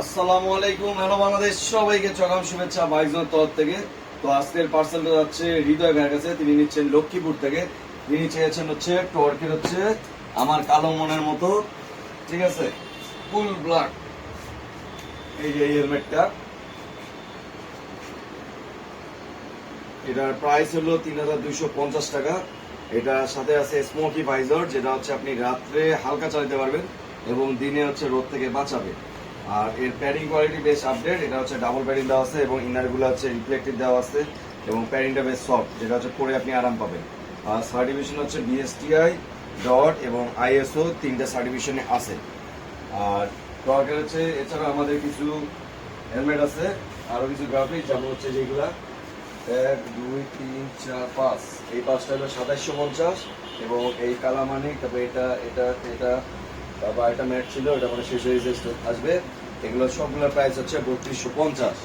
আসসালামু আলাইকুম। হ্যালো বাংলাদেশ, সবাইকে চকাম শুভেচ্ছা বাইজন তরফ থেকে। তো আজকের পার্সেলটা যাচ্ছে হৃদয় ভাইয়ের কাছে, তিনি নিচ্ছেন লক্ষ্মীপুর থেকে। তিনি চেয়েছেন হচ্ছে টর্কের হচ্ছে আমার কালো মনের মতো, ঠিক আছে? ফুল ব্ল্যাক এই যে হেলমেটটা এটার প্রাইস হলো তিন হাজার দুইশো পঞ্চাশ টাকা। এটার সাথে আছে স্মোকি ভাইজার যেটা হচ্ছে আপনি রাত্রে হালকা চালাতে পারবেন এবং দিনে হচ্ছে রোদ থেকে বাঁচাবে। আর এর প্যাডিং কোয়ালিটি বেশ আপডেট এটা হচ্ছে ডাবল প্যাডিং দেওয়া আছে এবং ইনারগুলো হচ্ছে রিফ্লেক্টিভ দেওয়া আছে এবং প্যাডিংটা বেশ সফট যেটা হচ্ছে পরে আপনি আরাম পাবেন। আর সার্টিফিকেশন হচ্ছে বিএসটিআই ডট এবং আইএসও তিনটা সার্টিফিকেশনে আছে। আর টর্কের হচ্ছে এছাড়া আমাদের কিছু হেলমেট আছে, আরও কিছু গ্রাফিক যেমন হচ্ছে যেগুলা, এক, দুই, তিন, চার, পাঁচ। এই পাঁচটা হলো সাতাইশশো পঞ্চাশ এবং এই কালামানিক, তারপর এটা এটা এটা তারপর এটা ম্যাট ছিল, এটা মানে শেষ হয়ে আসবে। এগুলো সবগুলোর প্রাইস হচ্ছে বত্রিশশো পঞ্চাশ।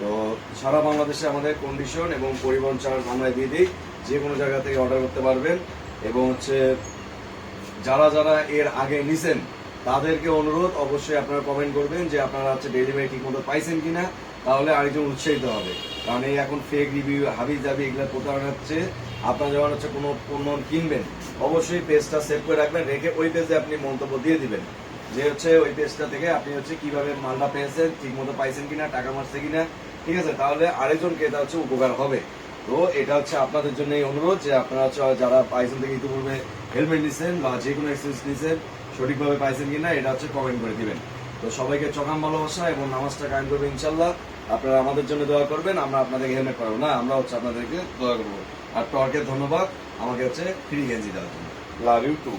তো সারা বাংলাদেশে আমাদের কন্ডিশন এবং পরিবহন চার্জ আমরা দিয়ে দিই। যে কোনো জায়গা থেকে অর্ডার করতে পারবেন। এবং হচ্ছে, যারা যারা এর আগে নিছেন, তাদেরকে অনুরোধ, অবশ্যই আপনারা কমেন্ট করবেন যে আপনারা হচ্ছে ডেলিভারি ঠিক মতো পাইছেন কিনা। তাহলে আরেকজন উৎসাহিত হবে। কারণ এই এখন ফেক রিভিউ হাবি জাবি এগুলো প্রতারণা হচ্ছে। আপনারা যখন হচ্ছে কোনো পণ্য কিনবেন। অবশ্যই পেজটা সেভ করে রাখবেন, রেখে ওই পেজে আপনি মন্তব্য দিয়ে দিবেন। যে হচ্ছে ওই পেজটা থেকে আপনি হচ্ছে কীভাবে মালটা পেয়েছেন ঠিক মতো পাইছেন কিনা, টাকা মারছে কিনা, ঠিক আছে? তাহলে আরেকজন ক্রেতা হচ্ছে উপকার হবে। তো এটা হচ্ছে আপনাদের জন্য এই অনুরোধ যে আপনারা হচ্ছে যারা পাইছেন থেকে ইতিপূর্বে হেলমেট নিছেন বা যে কোনো এক্সচেঞ্জ নিছেন, সঠিকভাবে পাইছেন কিনা, এটা হচ্ছে কমেন্ট করে দিবেন। তো সবাইকে চকাম ভালোবাসা এবং নামাজটা কায়েম করবে ইনশাল্লাহ আপনারা আমাদের জন্য দোয়া করবেন, আমরা আপনাদেরকে হেলমেট করব না, আমরা হচ্ছে আপনাদেরকে দোয়া করব। আর টর্কের ধন্যবাদ আমাকে হচ্ছে ফ্রি গেঞ্জি দেওয়ার জন্য। Love you two